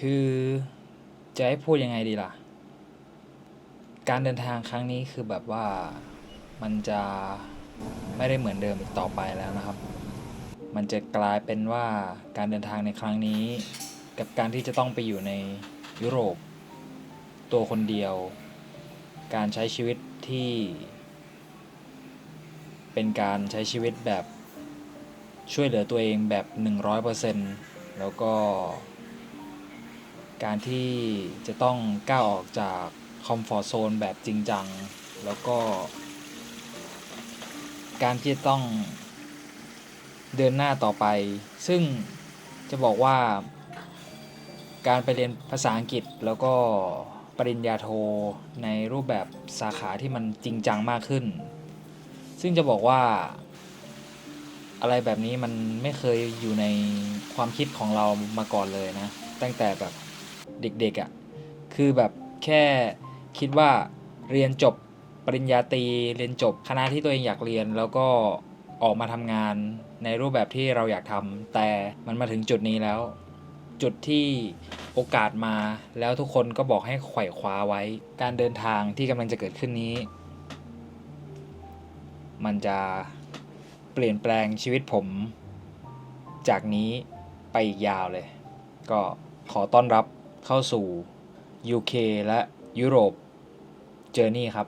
คือ จะให้พูดยังไงดีล่ะ การเดินทางครั้งนี้คือแบบว่ามันจะไม่ได้เหมือนเดิมอีกต่อไปแล้วนะครับ มันจะกลายเป็นว่าการเดินทางในครั้งนี้ กับการที่จะต้องไปอยู่ในยุโรป ตัวคนเดียว การใช้ชีวิตที่ เป็นการใช้ชีวิตแบบช่วยเหลือตัวเองแบบ 100%แล้วก็ การที่จะต้องก้าวออกจากคอมฟอร์ z โซนแบบจริงจัง แล้วก็ การที่จะต้องเดินหน้าต่อไป ซึ่งจะบอกว่า การไปเรียนภาษาอังกฤษแล้วก็ปริญญาโทในรูปแบบสาขาที่มันจริงจังมากขึ้น ซึ่งจะบอกว่า อะไรแบบนี้มันไม่เคยอยู่ในความคิดของเรามาก่อนเลยนะ ตั้งแต่แบบ เด็กๆอะ่ะคือแบบแค่คิดว่าเรียนจบปริญญาตรีเรียนจบคณะที่ตัวเองอยากเรียน แล้วก็ออกมาทำงานในรูปแบบที่เราอยากทำแต่มันมาถึงจุดนี้แล้ว จุดที่โอกาสมาแล้วทุกคนก็บอกให้ไขว่คว้าไว้ การเดินทางที่กำลังจะเกิดขึ้นนี้ มันจะเปลี่ยนแปลงชีวิตผม จากนี้ไปอีกยาวเลย ก็ขอต้อนรับ เข้าสู่ UK และยุโรปเจอร์นี่ครับ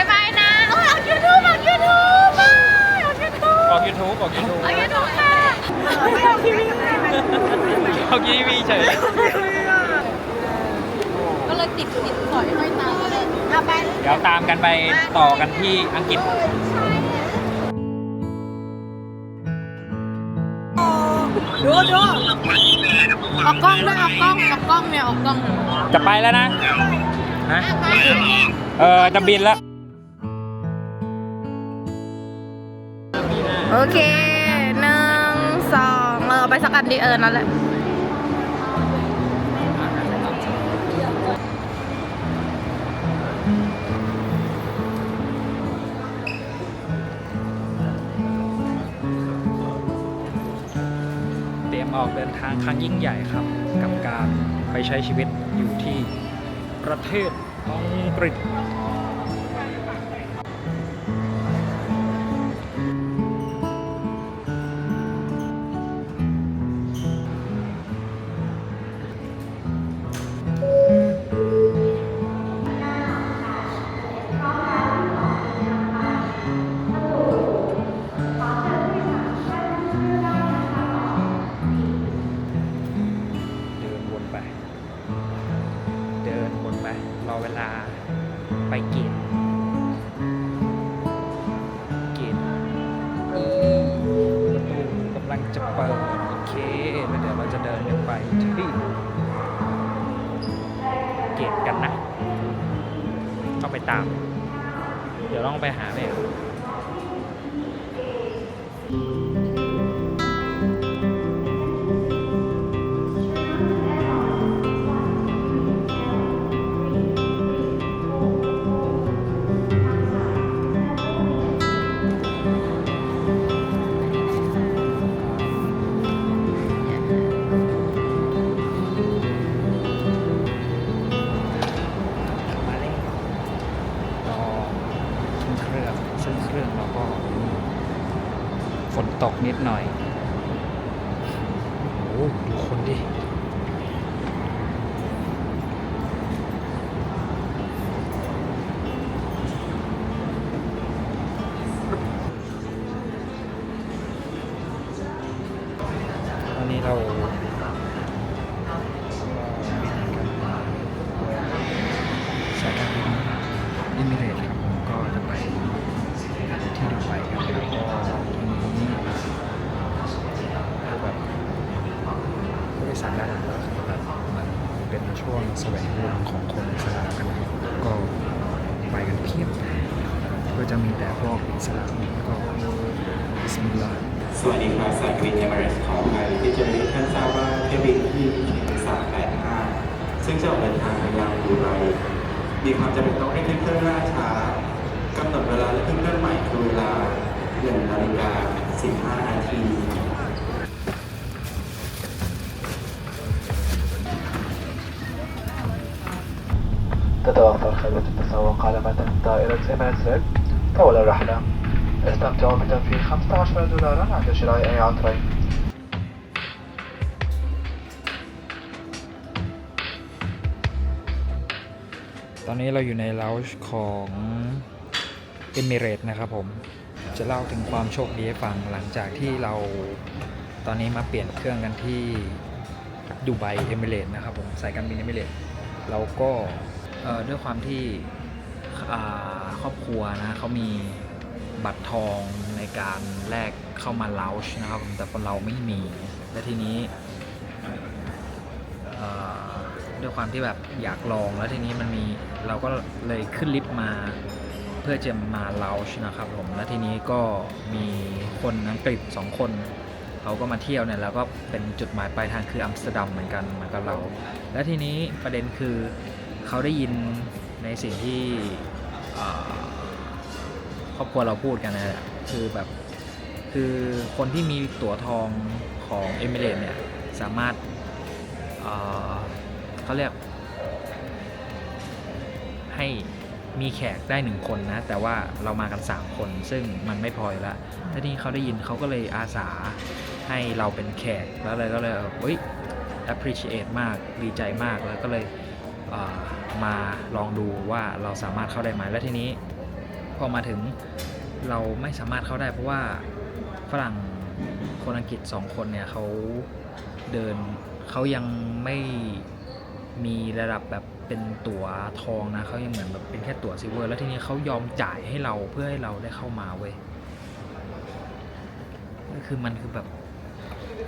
ายบายนะโอ้ยออกยูทูบออกยูทูบออกยูทูบ ออก YouTube ออก YouTube ออกยูทูบค่ะไม่ออกทีวี ออกทีวีเฉย ก็เลยติดติดสอยห้อยตามก็ เลยเอาไปเดี๋ยวตามกันไปต่อกันที่อังกฤษ ดูดูออกกล้องด้วยออกกล้องออกกล้องเนี่ยออกกล้องจะไปแล้วนะฮะเออจะบินแล้ว โอเคหนึ่งสองเออไปสักอันดิเออนั่นแหละ นทางครั้งยิ่งใหญ่ครับ กับการไปใช้ชีวิตอยู่ที่ประเทศอังกฤษ ที่เกตกันนะต้องไปตาม เดี๋ยวลองไปหาแม่ สวงบุญของคนสลากันก็ไปกันเพียบก็จะมีแต่พวกสลามก็อิสมิลาสวัสดีครับสายการบินเอเมอร์สขอไปที่จะได้ท่านทราบว่าเที่ยวบินที่สามแปดห้าซึ่งจะออกเดินทางไปยังดูไบมีความจำเป็นต้องให้เครื่องล่าช้า تتوافر خدمة التسوق على متن طائرة إيميريتس طول الرحلة استمتعوا بتوفير 15 دولارا عند شراء أي عطرين ตอนนี้เราอยู่ในล o ว g ์ของ e m i r a t e s นะครับผม จะเล่าถึงความโชคดีให้ฟังหลังจากที่เราตอนนี้มาเปลี่ยนเครื่องกันที่ดูไบเอมิเรตนะครับผมสายการบินเอมิเรตเราก็เอ่อ ด้วยความที่ครอบครัวนะเขามีบัตรทองในการแลกเข้ามาเล o ว g ์นะครับผมแต่คนเราไม่มี และทีนี้เอ่อด้วยความที่แบบอยากลองแล้วทีนี้มันมีเราก็เลยขึ้นลิฟต์มาเพื่อจะมาเลาชนะครับผมแล้วทีนี้ก็มีคนอังกฤษสองคนเขาก็มาเที่ยวเนี่ยแล้วก็เป็นจุดหมายปลายทางคืออัมสเตอร์ดัมเหมือนกันเหมือนกับเรา และทีนี้ประเด็นคือ เขาได้ยินในสิ่งที่ครอบครัวเราพูดกันนะคือแบบคือคนที่มีตั๋วทองของเอมิเรตเนี่ยสามารถเอ่อเขาเรียก ให้มีแขกได้หนึ่งคนนะ แต่ว่าเรามากัน 3 คน ซึ่งมันไม่พออยู่แล้วทีนี้เขาได้ยินเขาก็เลยอาสาให้เราเป็นแขกแล้วเลยก็เลยเฮ้ย appreciate มากดีใจมากแล้วก็เลย มาลองดูว่าเราสามารถเข้าได้ไหมแล้วทีนี้พอมาถึงเราไม่สามารถเข้าได้ เพราะว่าฝรั่งคนอังกฤษ2คนเนี่ยเขาเดินเขายังไม่มีระดับแบบเป็นตั๋วทองนะเขายังเหมือนแบบเป็นแค่ตั๋วซิเวอร์ แล้วทีนี้เขายอมจ่ายให้เราเพื่อให้เราได้เข้ามาเว้ยคือมันคือแบบ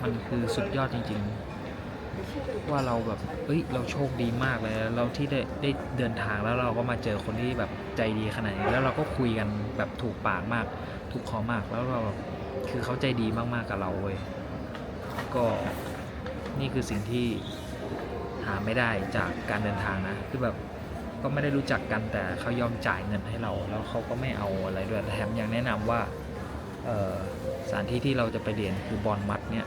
มันคือสุดยอดจริง ๆ ว่าเราแบบเอ้ยเราโชคดีมากเลย เราที่ได้ได้เดินทางแล้วเราก็มาเจอคนที่แบบใจดีขนาดนี้แล้วเราก็คุยกันแบบถูกปากมาก ถูกคอมากแล้วเราแบบคือเขาใจดีมากๆกับเราเว้ยก็นี่คือสิ่งที่หาไม่ได้จากการเดินทางนะคือแบบก็ไม่ได้รู้จักกันแต่เขายอมจ่ายเงินให้เรา แล้วเขาก็ไม่เอาอะไรด้วยแถมยังแนะนำว่าสถานที่ที่เราจะไปเรียนคือบอลมัดเนี่ย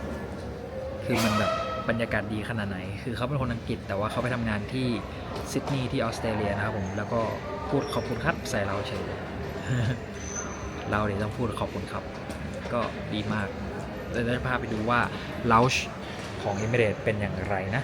คือมันแบบ บรรยากาศดีขนาดไหน คือเขาเป็นคนอังกฤษแต่ว่าเขาไปทำงานที่ซิดนีย์ที่ออสเตรเลียนะครับผมแล้วก็พูดขอบคุณครับใส่เราเฉยเราเดี๋ยวต้องพูดขอบคุณครับ ก็ดีมากเดี๋ยวจะพาไปดูว่าเลาช์ของเอมิเรตเป็นอย่างไรนะ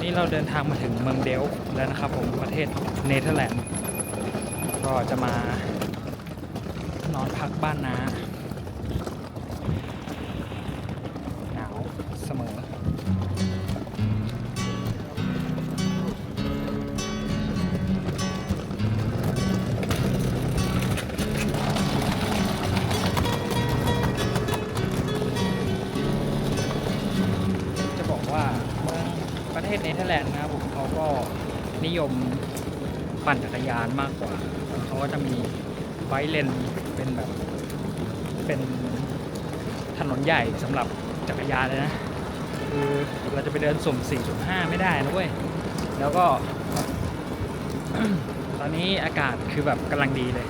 อนนี้เราเดินทางมาถึงเมืองเดลฟ์แล้วนะครับผมประเทศเนเธอร์แลนด์ ก็จะมานอนพักบ้านนาห แลนด์นะครับผมเขาก็นิยมปั่นจักรยานมากกว่า เขาก็จะมีไบเลนเป็นแบบเป็นถนนใหญ่สำหรับจักรยานเลยนะ คือเราจะไปเดินสุ่ม 4.5 ไม่ได้นะเว้ย แล้วก็ ตอนนี้อากาศคือแบบกำลังดีเลย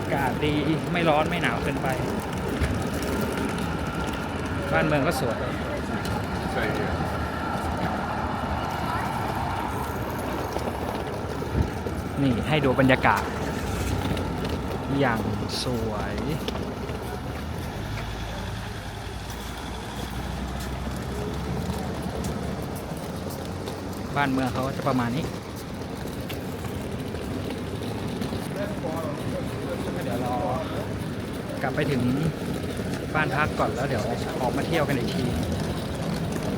อากาศดีไม่ร้อนไม่หนาวเกินไป บ้านเมืองก็สวย นี่ให้ดูบรรยากาศ อย่างสวย บ้านเมืองเขาจะประมาณนี้เดี๋ยวรอกลับไปถึงบ้านพักก่อนแล้วเดี๋ยวออกมาเที่ยวกันอีกที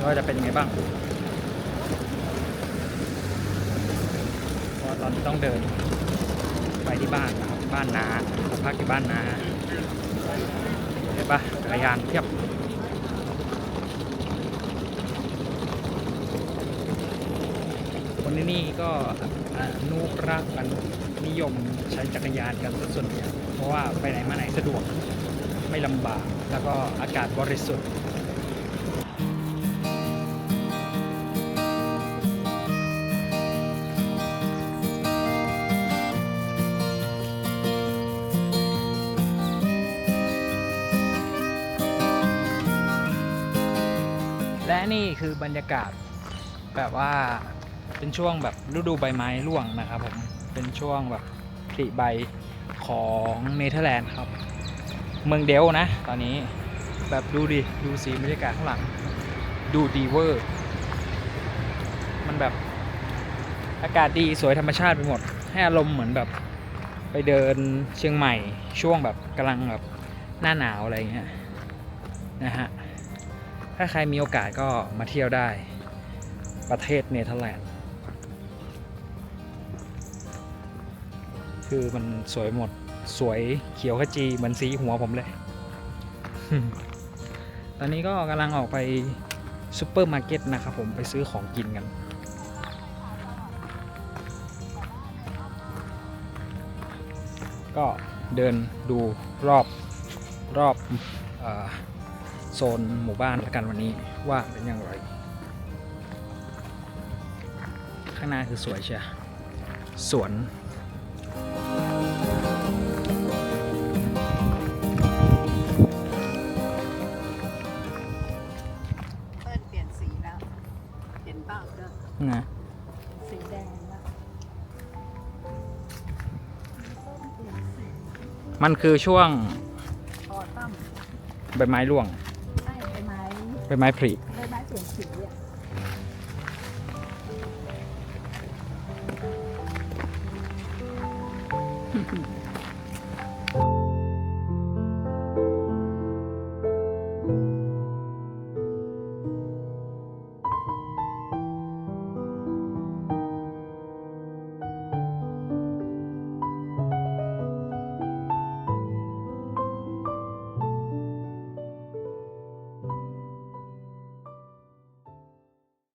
ว่าจะเป็นยังไงบ้าง เพราะว่า ต้องเดินไปที่บ้านนะครับบ้านนาพักที่บ้านนาเห็นปะจักรยานเทียบคนที่นี่ก็อนุรักษ์กันนิยมใช้จักรยานกันส่วนใหญ่เพราะว่าไปไหนมาไหนสะดวกไม่ลำบาก แล้วก็อากาศบริสุทธิ์ นี่คือบรรยากาศแบบว่าเป็นช่วงแบบฤดูใบไม้ร่วงนะครับผม เป็นช่วงแบบผลิใบของเนเธอร์แลนด์ครับ เมืองเดลนะ ตอนนี้แบบดูดิ ดูสีบรรยากาศข้างหลัง ดูดีเวอร์ มันแบบอากาศดีสวยธรรมชาติไปหมด ให้อารมณ์เหมือนแบบไปเดินเชียงใหม่ช่วงแบบกำลังแบบหน้าหนาวอะไรอย่างเงี้ยนะฮะ ถ้าใครมีโอกาสก็มาเที่ยวได้ ประเทศเนเธอร์แลนด์คือมันสวยหมดสวยเขียวขจีเหมือนสีหัวผมเลย ตอนนี้ก็กำลังออกไปซูเปอร์มาร์เก็ตนะครับผมไปซื้อของกินกัน ก็เดินดูรอบรอบอ โซนหมู่บ้านละกันวันนี้ว่าเป็นอย่างไร ข้างหน้าคือสวยเชียสวนเปิ้ลเปลี่ยนสีแล้ว เห็นเปล่าเด้อนะสีแดงแล้วมันคือช่วง ออตัมใบไม้ร่วงใช่ใบไม้ ใบไม้ผลิใบไม้เปลี่ยนสีอะ